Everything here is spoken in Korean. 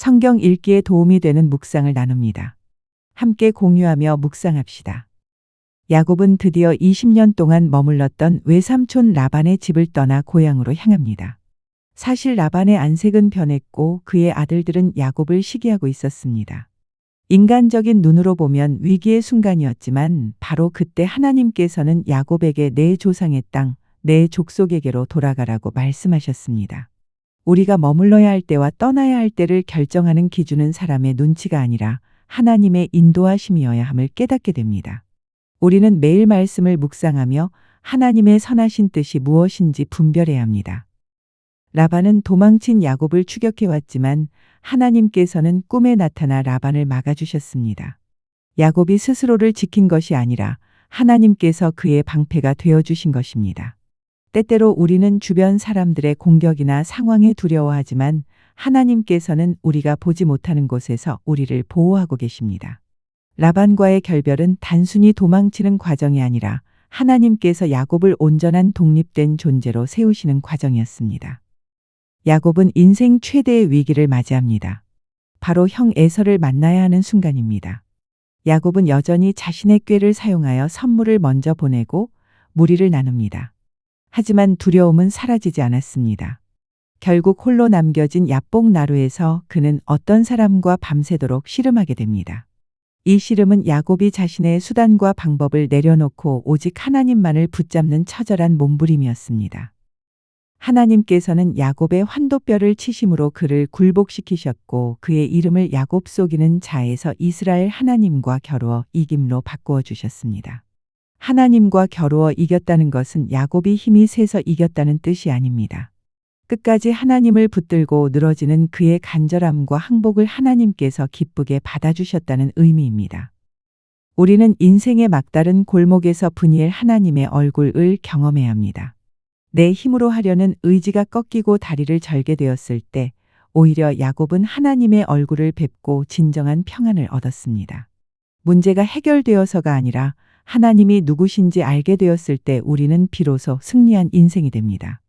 성경 읽기에 도움이 되는 묵상을 나눕니다. 함께 공유하며 묵상합시다. 야곱은 드디어 20년 동안 머물렀던 외삼촌 라반의 집을 떠나 고향으로 향합니다. 사실 라반의 안색은 변했고 그의 아들들은 야곱을 시기하고 있었습니다. 인간적인 눈으로 보면 위기의 순간이었지만 바로 그때 하나님께서는 야곱에게 내 조상의 땅, 내 족속에게로 돌아가라고 말씀하셨습니다. 우리가 머물러야 할 때와 떠나야 할 때를 결정하는 기준은 사람의 눈치가 아니라 하나님의 인도하심이어야 함을 깨닫게 됩니다. 우리는 매일 말씀을 묵상하며 하나님의 선하신 뜻이 무엇인지 분별해야 합니다. 라반은 도망친 야곱을 추격해 왔지만 하나님께서는 꿈에 나타나 라반을 막아주셨습니다. 야곱이 스스로를 지킨 것이 아니라 하나님께서 그의 방패가 되어 주신 것입니다. 때때로 우리는 주변 사람들의 공격이나 상황에 두려워하지만 하나님께서는 우리가 보지 못하는 곳에서 우리를 보호하고 계십니다. 라반과의 결별은 단순히 도망치는 과정이 아니라 하나님께서 야곱을 온전한 독립된 존재로 세우시는 과정이었습니다. 야곱은 인생 최대의 위기를 맞이합니다. 바로 형 에서를 만나야 하는 순간입니다. 야곱은 여전히 자신의 꾀를 사용하여 선물을 먼저 보내고 무리를 나눕니다. 하지만 두려움은 사라지지 않았습니다. 결국 홀로 남겨진 야뽕 나루에서 그는 어떤 사람과 밤새도록 씨름하게 됩니다. 이 씨름은 야곱이 자신의 수단과 방법을 내려놓고 오직 하나님만을 붙잡는 처절한 몸부림이었습니다. 하나님께서는 야곱의 환도뼈를 치심으로 그를 굴복시키셨고 그의 이름을 야곱 속이는 자에서 이스라엘 하나님과 겨루어 이김로 바꾸어 주셨습니다. 하나님과 겨루어 이겼다는 것은 야곱이 힘이 세서 이겼다는 뜻이 아닙니다. 끝까지 하나님을 붙들고 늘어지는 그의 간절함과 항복을 하나님께서 기쁘게 받아주셨다는 의미입니다. 우리는 인생의 막다른 골목에서 분이엘 하나님의 얼굴을 경험해야 합니다. 내 힘으로 하려는 의지가 꺾이고 다리를 절게 되었을 때 오히려 야곱은 하나님의 얼굴을 뵙고 진정한 평안을 얻었습니다. 문제가 해결되어서가 아니라 하나님이 누구신지 알게 되었을 때 우리는 비로소 승리한 인생이 됩니다.